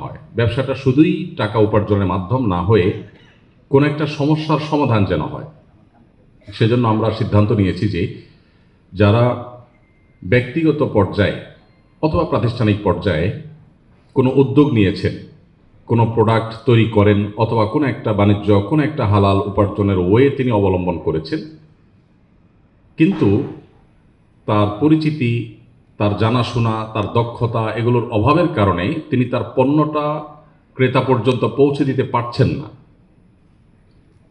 হয়। ব্যবসাটা শুধুই টাকা উপার্জনের মাধ্যম না হয়ে কোনো একটা সমস্যার সমাধান যেন হয়। সেজন্য আমরা সিদ্ধান্ত নিয়েছি যে যারা ব্যক্তিগত পর্যায়ে অথবা প্রাতিষ্ঠানিক পর্যায়ে কোনো উদ্যোগ নিয়েছেন, কোনো প্রোডাক্ট তৈরি করেন অথবা কোনো একটা বাণিজ্য, কোনো একটা হালাল উপার্জনের ওয়ে তিনি অবলম্বন করেছেন, কিন্তু তার পরিচিতি তার জানাশোনা, তার দক্ষতা এগুলোর অভাবের কারণে তিনি তার পণ্যটা ক্রেতা পর্যন্ত পৌঁছে দিতে পারছেন না।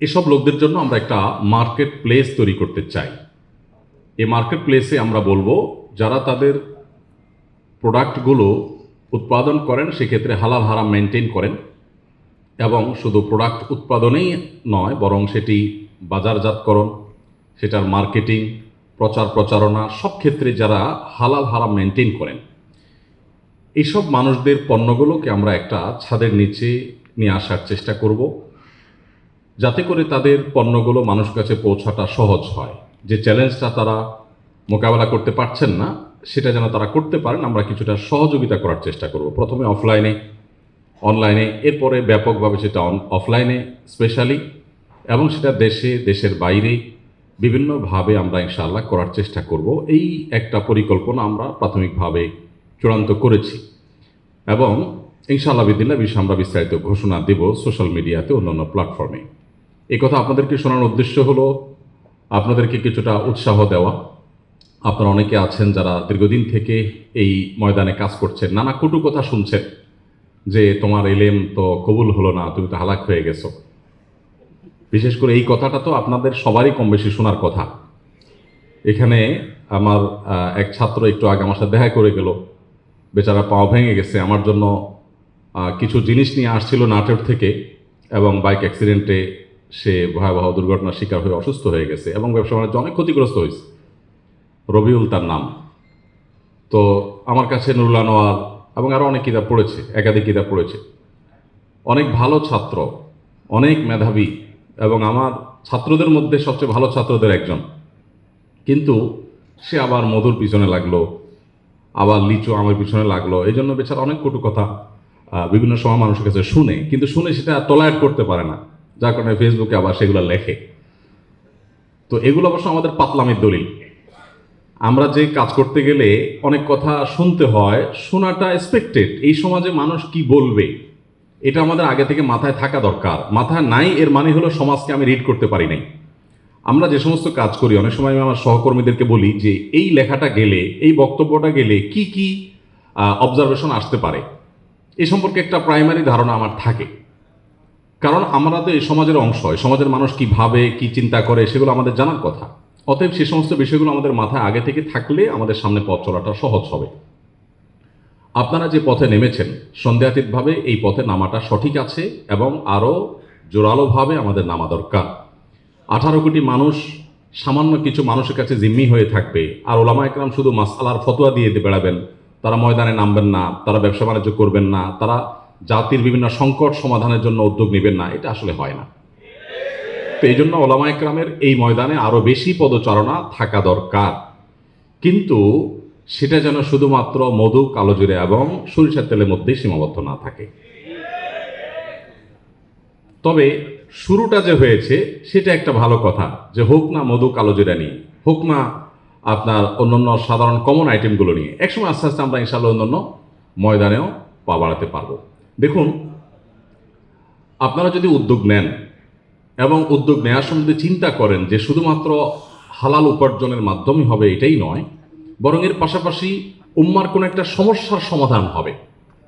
এসব লোকদের জন্য আমরা একটা মার্কেট প্লেস তৈরি করতে চাই। এই মার্কেট প্লেসে আমরা বলব, যারা তাদের প্রোডাক্টগুলো উৎপাদন করেন, সেক্ষেত্রে হালাল হারাম মেনটেন করেন এবং শুধু প্রোডাক্ট উৎপাদনেই নয়, বরং সেটি বাজারজাতকরণ, সেটার মার্কেটিং প্রচার প্রচারণা সব ক্ষেত্রে যারা হালাল হারাম মেনটেন করেন এইসব মানুষদের পণ্যগুলোকে আমরা একটা ছাদের নিচে নিয়ে আসার চেষ্টা করব, যাতে করে তাদের পণ্যগুলো মানুষ কাছে পৌঁছাটা সহজ হয়। যে চ্যালেঞ্জটা তারা মোকাবেলা করতে পারছেন না, সেটা যেন তারা করতে পারেন, আমরা কিছুটা সহযোগিতা করার চেষ্টা করব। প্রথমে অফলাইনে অনলাইনে এরপরে ব্যাপকভাবে সেটা অফলাইনে স্পেশালি এবং সেটা দেশে, দেশের বাইরে বিভিন্নভাবে আমরা ইনশাআল্লাহ করার চেষ্টা করব। এই একটা পরিকল্পনা আমরা প্রাথমিকভাবে চূড়ান্ত করেছি। এবং ইনশাআল্লাহ বিদিল্লা বিষয়ে আমরা বিস্তারিত ঘোষণা দেব সোশ্যাল মিডিয়াতে অন্যান্য প্ল্যাটফর্মে। এই কথা আপনাদেরকে শোনার উদ্দেশ্য হলো, আপনাদেরকে কিছুটা উৎসাহ দেওয়া। আপনারা অনেকে আছেন যারা দীর্ঘদিন থেকে এই ময়দানে কাজ করছেন, নানা কটু কথা শুনছেন যে তোমার এলেম তো কবুল হলো না, তুমি তো হালাক হয়ে গেছো। বিশেষ করে এই কথাটা তো আপনাদের সবারই কম বেশি শোনার কথা। এখানে আমার এক ছাত্র একটু আগে আমার সাথে দেখা করে গেল। বেচারা পাও ভেঙে গেছে। আমার জন্য কিছু জিনিস নিয়ে আসছিল নাটোর থেকে এবং বাইক অ্যাক্সিডেন্টে সে ভয়াবহ দুর্ঘটনার শিকার হয়ে অসুস্থ হয়ে গেছে এবং ব্যবসা বাণিজ্য অনেক ক্ষতিগ্রস্ত হয়েছে। রবিউল তার নাম। তো আমার কাছে নুরুল আনোয়ার এবং আরও অনেক কিতাব পড়েছে, একাধিক কিতাব পড়েছে। অনেক ভালো ছাত্র, অনেক মেধাবী এবং আমার ছাত্রদের মধ্যে সবচেয়ে ভালো ছাত্রদের একজন। কিন্তু সে আবার মধুর পিছনে লাগল, আবার লিচু আমের পিছনে লাগল। এই জন্য বেচারা অনেক কটু কথা বিভিন্ন সময় মানুষের কাছে শুনে, কিন্তু শুনে সেটা টলারেট করতে পারে না, যার কারণে ফেসবুকে আবার সেগুলো লেখে। তো এগুলো অবশ্য আমাদের পাতলামের দলিল। আমরা যে কাজ করতে গেলে অনেক কথা শুনতে হয়, শোনাটা এক্সপেক্টেড এই সমাজে মানুষ কি বলবে? এটা আমাদের আগে থেকে মাথায় থাকা দরকার। মাথায় নাই, এর মানে হলো সমাজকে আমি রিড করতে পারি নাই। আমরা যে সমস্ত কাজ করি, অনেক সময় আমি আমার সহকর্মীদেরকে বলি যে, এই লেখাটা গেলে, এই বক্তব্যটা গেলে কি কি অবজারভেশন আসতে পারে? এ সম্পর্কে একটা প্রাইমারি ধারণা আমার থাকে। কারণ আমরা তো এই সমাজের অংশ, এই সমাজের মানুষ কি ভাবে, কি চিন্তা করে, সেগুলো আমাদের জানার কথা। অতএব সে সমস্ত বিষয়গুলো আমাদের মাথায় আগে থেকে থাকলে আমাদের সামনে পথ চলাটা সহজ হবে। আপনারা যে পথে নেমেছেন, সন্দেহাতীতভাবে এই পথে নামাটা সঠিক আছে এবং আরও জোরালোভাবে আমাদের নামা দরকার। আঠারো কোটি মানুষ, সামান্য কিছু মানুষের কাছে জিম্মি হয়ে থাকবে। আর ওলামা একরাম শুধু মাসালার ফতোয়া দিয়ে বেড়াবেন। তারা ময়দানে নামবেন না, তারা ব্যবসা বাণিজ্য করবেন না, তারা জাতির বিভিন্ন সংকট সমাধানের জন্য উদ্যোগ নেবেন না, এটা আসলে হয় না। তো এই জন্য ওলামা একরামের এই ময়দানে আরও বেশি পদচারণা থাকা দরকার। কিন্তু সেটা যেন শুধুমাত্র মধু কালো কালোজিরে এবং সরিষার তেলের মধ্যেই সীমাবদ্ধ না থাকে। তবে শুরুটা যে হয়েছে, সেটা একটা ভালো কথা যে হোক না মধু, কালোজিরা নিয়ে, হোক না আপনার অন্যান্য সাধারণ কমন আইটেমগুলো নিয়ে, একসময় আস্তে আস্তে আমরা ইনশাল্লাহ অন্যান্য ময়দানেও পা বাড়াতে পারব। দেখুন, আপনারা যদি উদ্যোগ নেন এবং উদ্যোগ নেওয়ার সময় যদি চিন্তা করেন যে শুধুমাত্র হালাল উপার্জনের মাধ্যমে হবে এটাই নয় বরং এর পাশাপাশি উম্মার কোনো একটা সমস্যার সমাধান হবে।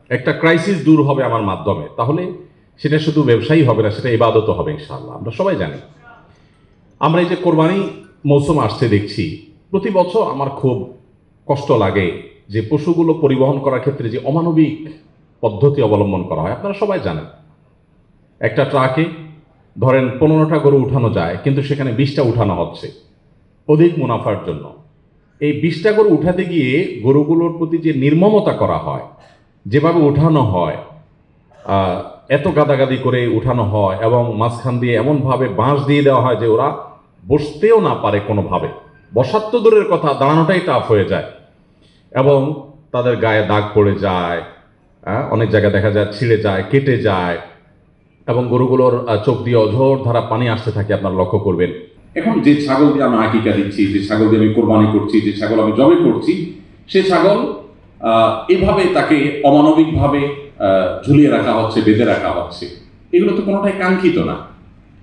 একটা ক্রাইসিস দূর হবে আমার মাধ্যমে। তাহলে সেটা শুধু ব্যবসায়ী হবে না, সেটা ইবাদত হবে ইনশাআল্লাহ। আমরা সবাই জানি। আমরা এই যে কোরবানি মৌসুম আসছে দেখছি, প্রতি বছর আমার খুব কষ্ট লাগে যে পশুগুলো পরিবহন করার ক্ষেত্রে যে অমানবিক পদ্ধতি অবলম্বন করা হয়, আপনারা সবাই জানেন। একটা ট্রাকে ধরেন পনেরোটা গরু উঠানো যায়, কিন্তু সেখানে বিশটা উঠানো হচ্ছে। অধিক মুনাফার জন্য। এই বিশটা গরু উঠাতে গিয়ে গরুগুলোর প্রতি যে নির্মমতা করা হয়, যেভাবে উঠানো হয় এত গাদাগাদি করে উঠানো হয় এবং মাঝখান দিয়ে এমনভাবে বাঁশ দিয়ে দেওয়া হয় যে ওরা বসতেও না পারে কোনোভাবে। বসার তো দূরের কথা, দাঁড়ানোটাই টাফ হয়ে যায় এবং তাদের গায়ে দাগ পড়ে যায় অনেক জায়গায় দেখা যায় ছিঁড়ে যায়, কেটে যায় এবং গরুগুলোর চোখ দিয়ে অঝোর ধারা পানি আসতে থাকে, আপনারা লক্ষ্য করবেন। এখন যে ছাগল দিয়ে আমি আকিকা দিচ্ছি, যে ছাগল দিয়ে আমি কোরবানি করছি, যে ছাগল আমি জবে করছি, সে ছাগল এভাবে তাকে অমানবিকভাবে ঝুলিয়ে রাখা হচ্ছে, বেঁধে রাখা হচ্ছে। এগুলো তো কোনোটাই কাঙ্ক্ষিত না।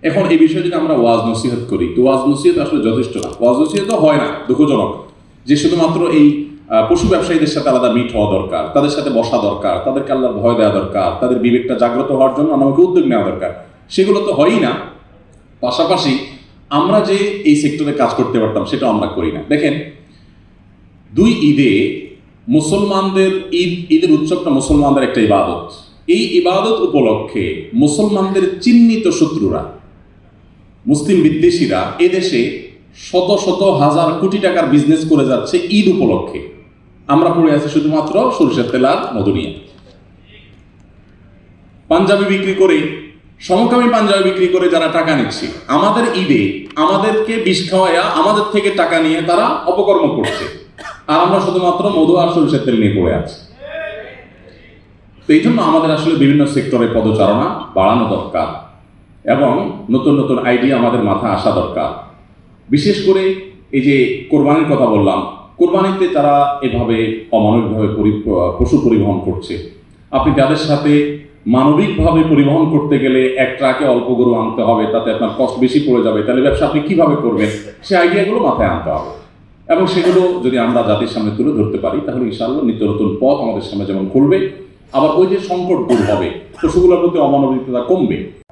এখন এই বিষয়ে যদি আমরা ওয়াজ নসিহত করি, তো ওয়াজ নসিহত আসলে যথেষ্ট না। ওয়াজ নসিহত হয় না, দুঃখজনক। যে শুধুমাত্র এই পশু ব্যবসায়ীদের সাথে আলাদা মিট হওয়া দরকার, তাদের সাথে বসা দরকার, তাদেরকে আল্লাহর ভয় দেওয়া দরকার, তাদের বিবেকটা জাগ্রত হওয়ার জন্য আমাকে উদ্যোগ নেওয়া দরকার, সেগুলো তো হয়ই না। পাশাপাশি আমরা যে এই সেক্টরে কাজ করতে পারতাম, সেটা আমরা করি না। দেখেন, দুই ঈদে মুসলমানদের ঈদ, ঈদের উৎসবটা মুসলমানদের একটা ইবাদত। এই ইবাদত উপলক্ষে মুসলমানদের চিহ্নিত শত্রুরা, মুসলিম বিদ্বেষীরা এদেশে শত শত হাজার কোটি টাকার বিজনেস করে যাচ্ছে ঈদ উপলক্ষে। আমরা পড়ে আছি শুধুমাত্র সরিষার তেল আর মধু নিয়ে। পাঞ্জাবি বিক্রি করে সমকামী পাঞ্জাবি বিক্রি করে যারা টাকা নিচ্ছে, আমাদের ঈদে আমাদেরকে বিষ খাওয়াইয়া আমাদের থেকে টাকা নিয়ে তারা অপকর্ম করছে। আর আমরা শুধুমাত্র মধু আর সরিষার তেল নিয়ে পড়ে আছি। তো এই জন্য আমাদের আসলে বিভিন্ন সেক্টরে পদচারণা বাড়ানো দরকার এবং নতুন নতুন আইডিয়া আমাদের মাথায় আসা দরকার। বিশেষ করে এই যে কোরবানির কথা বললাম, কোরবানিতে তারা এভাবে অমানবিকভাবে পশু পরিবহন করছে। আপনি তাদের সাথে মানবিকভাবে পরিবহন করতে গেলে এক ট্রাকে অল্প গরু আনতে হবে, তাতে আপনার কষ্ট বেশি পড়ে যাবে। তাহলে ব্যবসা আপনি কীভাবে করবেন? সেই আইডিয়াগুলো মাথায় আনতে হবে। এবং সেগুলো যদি আমরা জাতির সামনে তুলে ধরতে পারি, তাহলে ইনশাআল্লাহ নিত্য নতুন পথ আমাদের সামনে যেমন খুলবে আবার ওই যে সংকট দূর হবে, পশুগুলোর প্রতি অমানবিকতা কমবে।